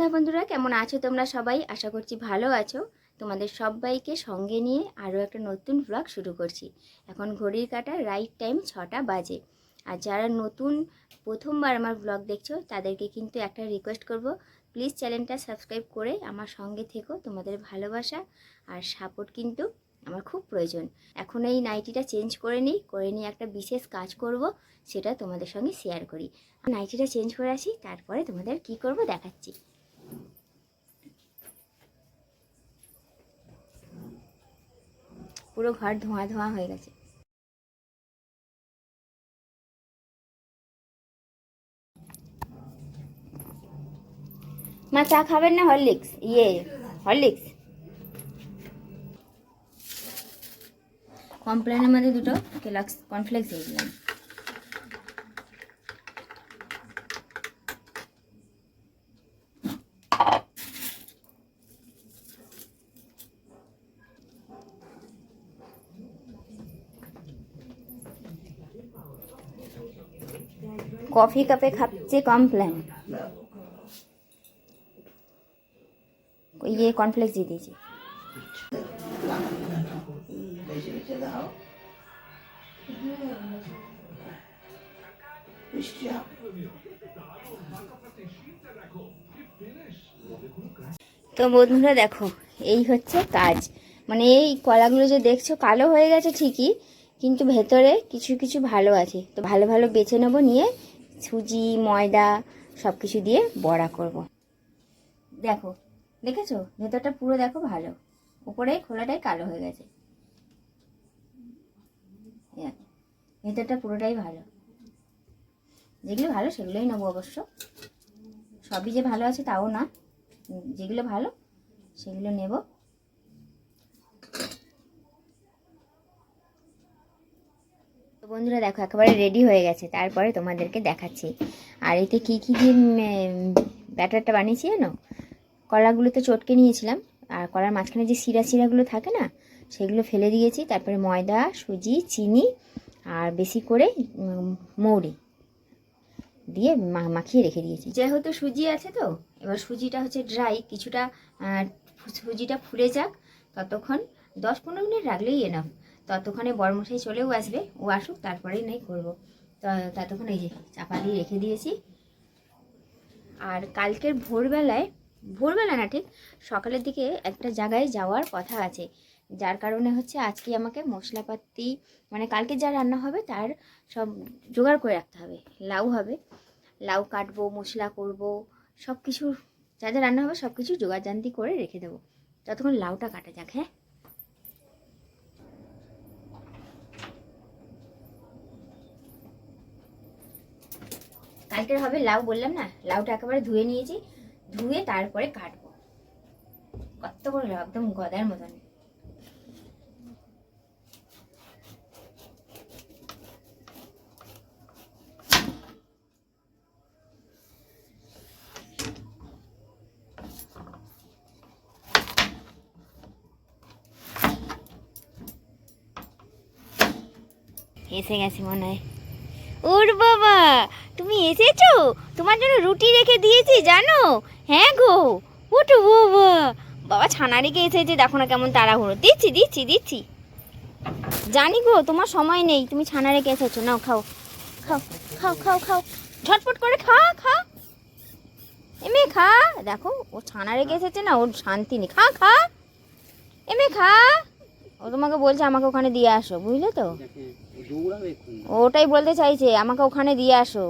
সন্ধ্যা বন্ধুরা, কেমন আছো তোমরা সবাই? আশা করছি ভালো আছো। তোমাদের সবাইকে সঙ্গে নিয়ে আরও একটা নতুন ব্লগ শুরু করছি। এখন ঘড়ির কাটা রাইট টাইম ছটা বাজে। আর যারা নতুন, প্রথমবার আমার ব্লগ দেখছ, তাদেরকে কিন্তু একটা রিকোয়েস্ট করব প্লিজ চ্যানেলটা সাবস্ক্রাইব করে আমার সঙ্গে থেকো। তোমাদের ভালোবাসা আর সাপোর্ট কিন্তু আমার খুব প্রয়োজন। এখন এই নাইটিটা চেঞ্জ করে নিই, করে নিয়ে একটা বিশেষ কাজ করব, সেটা তোমাদের সঙ্গে শেয়ার করি। নাইটিটা চেঞ্জ করে আসি, তারপরে তোমাদের কি করব দেখাচ্ছি। পুরো ঘর ধোঁয়া ধোঁয়া হয়ে গেছে। মা, চা খাবেন না হরলিক্স? ইয়ে হরলিক্স? কমপ্লেনের মধ্যে দুটো কনফ্লেক্স কর্নফ্লেক্স দিয়ে দিলাম। কফি কাপে খাচ্ছে কমপ্লেন ইয়ে কর্নফ্লেক্স দিয়ে দিয়েছি। তো বন্ধুরা দেখো, এই হচ্ছে কাজ। মানে এই কলাগুলো যে দেখছ, কালো হয়ে গেছে ঠিকই, কিন্তু ভেতরে কিছু কিছু ভালো আছে। তো ভালো ভালো বেছে নেব, নিয়ে সুজি, ময়দা সব কিছু দিয়ে বড়া করব। দেখো, দেখেছ? ভেতরটা পুরো দেখো ভালো। উপরে খোলাটাই কালো হয়ে গেছে। ভেতরটা পুরোটাই ভালো। যেগুলো ভালো সেগুলোই নেব অবশ্য। সবই যে ভালো আছে তাও না। যেগুলো ভালো সেগুলো নেব। বন্ধুরা দেখো, একেবারে রেডি হয়ে গেছে। তারপরে তোমাদেরকে দেখাচ্ছি। আর এতে কী কী দিয়ে ব্যাটারটা বানিয়েছি জানো? কলাগুলোতে চটকে নিয়েছিলাম। আর কলার মাঝখানে যে শিরা শিরাগুলো থাকে না, সেগুলো ফেলে দিয়েছি। তারপরে ময়দা, সুজি, চিনি, আর বেশি করে মৌরি দিয়ে মাখিয়ে রেখে দিয়েছি। যেহেতু সুজি আছে তো, এবার সুজিটা হচ্ছে ড্রাই কিছুটা সুজিটা ফুলে যাক, ততক্ষণ দশ পনেরো মিনিট রাখলেই এনাফ ততক্ষণে বরমশাই চলেও আসবে, ও আসুক, তারপরেই নাই করব। ততক্ষণ এই যে চাপা দিয়ে রেখে দিয়েছি। আর কালকের ভোরবেলায়, ভোরবেলা না ঠিক, সকালের দিকে একটা জায়গায় যাওয়ার কথা আছে। যার কারণে হচ্ছে আজকে আমাকে মশলাপাতি মানে কালকে যা রান্না হবে তার সব জোগাড় করে রাখতে হবে। লাউ হবে, লাউ কাটবো, মশলা করব সব কিছু যা যা রান্না হবে সব কিছু জোগাড়জান্তি করে রেখে দেবো। ততক্ষণ লাউটা কাটা যাক হ্যাঁ? কালকের হবে লাউ বললাম না, লাউটা একেবারে ধুয়ে নিয়েছি, ধুয়ে তারপরে কাটবো। কত বড় লাউ, একদম গদার মতন। এসে গেছি মনে হয়। ওর বাবা, তুমি এসেছ? তোমার জন্য রুটি রেখে দিয়েছি, জানো? হ্যাঁ গো ওটো বাবা। বাবা ছানা রেখে এসেছে, দেখো না কেমন তাড়াহুড়ো। দিচ্ছি দিচ্ছি দিচ্ছি। জানি গো, তোমার সময় নেই, তুমি ছানা রেখে এসেছ। নাও, খাও। খাও খাও খাও খাও। ঝটপট করে খা খা। এমে খা। দেখো, ও ছানা রেখে এসেছে না, ওর শান্তি নেই। খা খা। এমে খা। ও তোমাকে বলছে, আমাকে ওখানে দিয়ে আসো, বুঝলে তো? ওটাই বলতে চাইছে আমাকে ওখানে দিয়ে আসো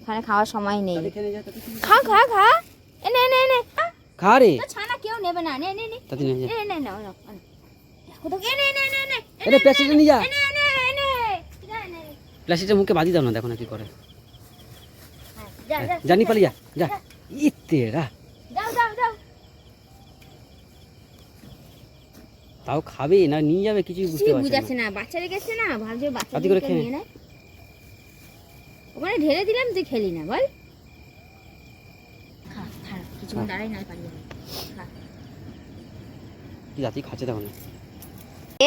এখানে খাওয়ার সময় নেই খা খা খা এনে এনে এনে খা। খা রে ছানা কেউ নেবে না নে নে নে তাতে নিয়ে যা নে তো এনে এনে এনে এনে এটা প্লাস্টিকটা নিয়ে যা ঠিক আছে, এনে। প্লাস্টিকটা মুখে বাজি দাও না দেখো না কি করে হ্যাঁ, যা যা জানি পালি যা যা ইতেরা তাও খাবে না নিয়ে যাবে কিছুই বুঝতে পারছে না। না বাচ্চা রেখেছে না ভাবছে বাচ্চা করে খেয়ে নিয়ে নেয়। ওখানে ঢেলে দিলাম তুই খেলি না বল। খা খা কিছুক্ষণ দাঁড়াই না পারি খা। কি জাতি খাচ্ছে দেখো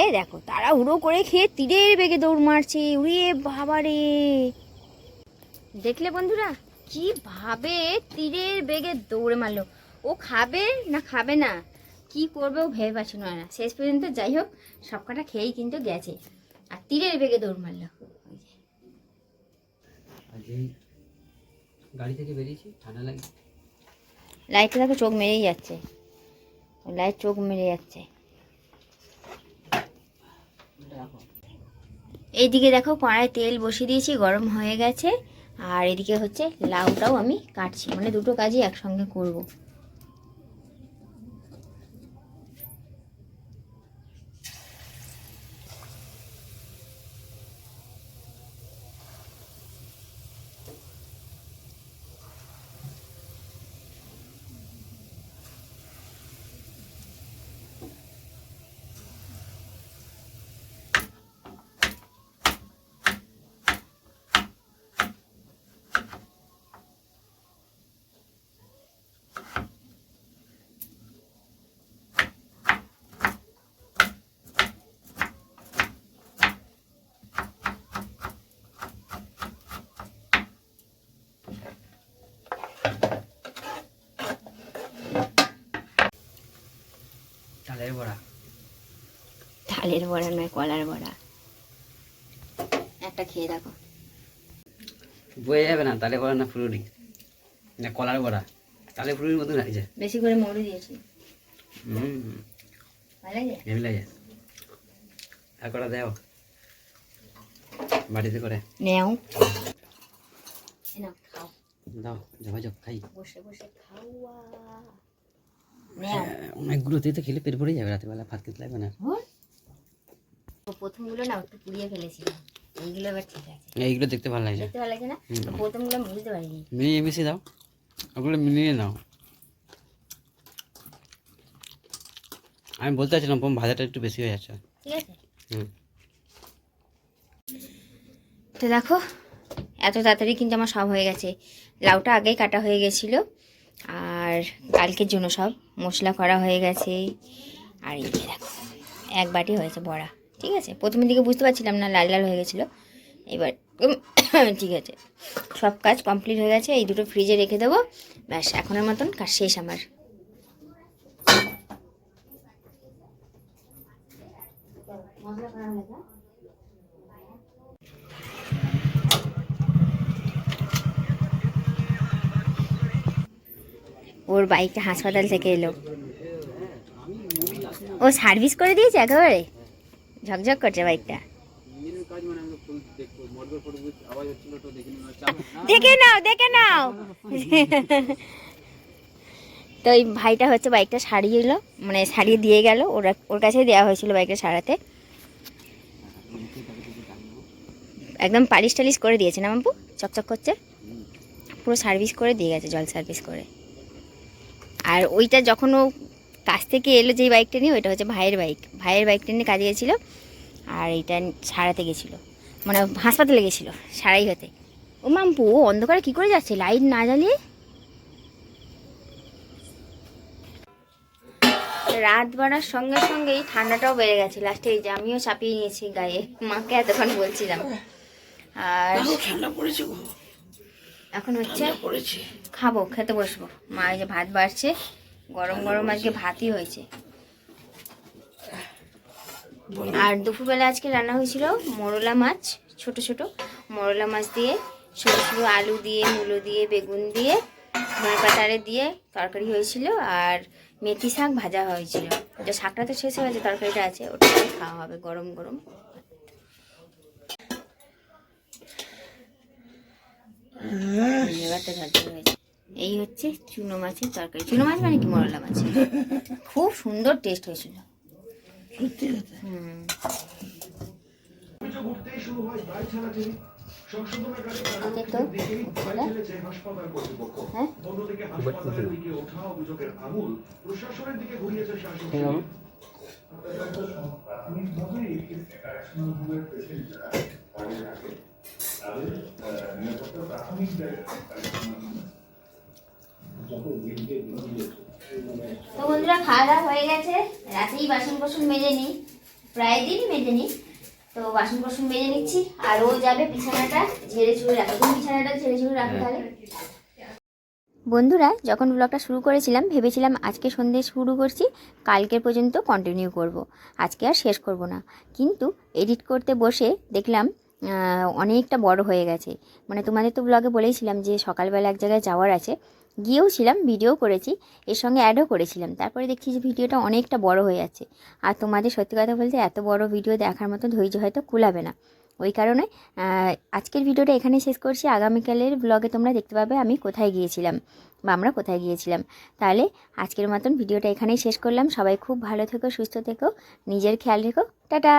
এ দেখো তারা হুড়ো করে খেয়ে তীরের বেগে দৌড় মারছে উড়িয়ে বাবা রে দেখলে বন্ধুরা কীভাবে তীরের বেগে দৌড়ে মারলো? ও খাবে না খাবে না? কি করবে ও ভেবে পাচ্ছিল না। শেষ পর্যন্ত যাই হোক সব কটা খেয়েই কিন্তু গেছে। আর তীরের বেগে দৌড় মারলো। গাড়ি থেকে বেরিয়েছি ঠান্ডা লাগে লাইটটা দেখো চোখ মেরেই যাচ্ছে। লাইট চোখ মেরে যাচ্ছে। এইদিকে দেখো কড়াই তেল বসিয়ে দিয়েছি গরম হয়ে গেছে। আর এদিকে হচ্ছে লাউটাও আমি কাটছি। মানে দুটো কাজই একসঙ্গে করব চালের বড়া তালের বড়া নয় কলার বড়া। একটা খেয়ে দেখো। বয়ে যাবে না তালে বড়া না ফুলুরি? না কলার বড়া? তালে ফুলুরির মতো লাগছে। বেশি করে মরু দিয়েছি। হুম। ভালো লাগে? হেভি আর কটা দেও? বাড়িতে করে। নেও। খাও। দাও খাই। বসে বসে খাওয়া। অনেকগুলো দিয়ে তো খেলে পেট ভরে যাবে রাতেবেলা ভাত খেতে লাগবে না। ও প্রথমগুলো না একটু পুড়িয়ে ফেলেছিলাম। এইগুলো এবার ঠিক আছে। এইগুলো দেখতে ভালো লাগছে। দেখতে ভালো লাগছে না? প্রথমগুলো আমি বুঝতে পারিনি। মিলিয়ে মিশিয়ে দাও। ওগুলো মিলিয়ে নাও। আমি বলতে চাচ্ছিলাম পম ভাজাটা একটু বেশি হয়ে যাচ্ছে। ঠিক আছে? হুম। তো দেখো এত তাড়াতাড়ি কিন্তু আমার সব হয়ে গেছে। লাউটা আগেই কাটা হয়ে গেছিল আর কালকের জন্য সব মশলা করা হয়ে গেছে। আর এই দেখো এক বাটি হয়েছে বড়া। ঠিক আছে? প্রথমের দিকে বুঝতে পারছিলাম না, লাল লাল হয়ে গেছিল। এবার ঠিক আছে। সব কাজ কমপ্লিট হয়ে গেছে, এই দুটো ফ্রিজে রেখে দেবো। ব্যাস, এখনের মতন কাজ শেষ আমার। ওর বাইকটা হাসপাতাল থেকে এলো। ও সার্ভিস করে দিয়েছে একেবারে? ঝকঝক করছে বাইকটা। দেখে নাও দেখে নাও। তো ওই ভাইটা হচ্ছে বাইকটা সারিয়ে এলো মানে সারিয়ে দিয়ে গেল। ওরা, ওর কাছে দেওয়া হয়েছিল বাইকটা সারাতে। একদম পালিশ টালিশ করে দিয়েছে না বাবু চকচক করছে। পুরো সার্ভিস করে দিয়ে গেছে, জল সার্ভিস করে। আর ওইটা যখন ও কাছ থেকে এলো যেই বাইকটা নিয়ে ওইটা হচ্ছে ভাইয়ের বাইক। ভাইয়ের বাইকটা নিয়ে কাজে গেছিল আর এইটা সারাতে গেছিল। মানে হাসপাতালে গেছিল সারাই হতে। ও মাম্পু ও অন্ধকারে কী করে যাচ্ছে? লাইট না জ্বালিয়ে? রাত বাড়ার সঙ্গে সঙ্গেই ঠান্ডাটাও বেড়ে গেছে। লাস্টে এই যে আমিও চাপিয়ে নিয়েছি গায়ে। মাকে এতক্ষণ বলছিলাম। আর এখন হচ্ছে খাব খেতে বসবো। মা এই যে ভাত বাড়ছে। গরম গরম আজকে ভাতই হয়েছে। আর দুপুরবেলা আজকে রান্না হয়েছিল মোরলা মাছ ছোট ছোট। মোরলা মাছ দিয়ে সরু সরু আলু দিয়ে মুলো দিয়ে বেগুন দিয়ে ধনে পাতারে দিয়ে তরকারি হয়েছিল আর মেথি শাক ভাজা হয়েছিল। যে শাকটা তো শেষ হয়ে গেছে তরকারিটা আছে ওটা খাওয়া হবে গরম গরম। হয়েছে। এই হচ্ছে চুনো মাছের তরকারি। চুনো মাছ মানে কি? মরলা মাছ। খুব সুন্দর টেস্ট হয়েছিল। হুম। ওকে তো বন্ধুরা, খাওয়া দাওয়া হয়ে গেছে। রাতেই বাসন কোসন মেজে নিই। প্রায় দিনই মেজে নিই। তো বাসন কোসন মেজে নিচ্ছি। আর ও যাবে বিছানাটা ঝেড়ে ঝুড়ে রাখো বিছানাটা ঝেড়ে ঝুড়ে রাখো তাহলে বন্ধুরা, যখন ব্লগটা শুরু করেছিলাম, ভেবেছিলাম আজকে সন্ধে শুরু করছি কালকের পর্যন্ত কন্টিনিউ করব। আজকে আর শেষ করব না। কিন্তু এডিট করতে বসে দেখলাম অনেকটা বড় হয়ে গেছে। মানে তোমাদের তো ব্লগে বলেইছিলাম যে সকালবেলা এক জায়গায় যাওয়ার আছে। গিয়েও ছিলাম ভিডিও করেছি, এর সঙ্গে অ্যাডও করেছিলাম। তারপরে দেখছি যে ভিডিওটা অনেকটা বড় হয়ে যাচ্ছে। আর তোমাদের সত্যি কথা বলতে এত বড় ভিডিও দেখার মতো ধৈর্য হয়তো কুলাবে না। ওই কারণে আজকের ভিডিওটা এখানেই শেষ করছি। আগামীকালের ব্লগে তোমরা দেখতে পাবে আমি কোথায় গিয়েছিলাম বা আমরা কোথায় গিয়েছিলাম। তাহলে আজকের মতন ভিডিওটা এখানেই শেষ করলাম। সবাই খুব ভালো থেকো, সুস্থ থেকো, নিজের খেয়াল রেখো। টাটা!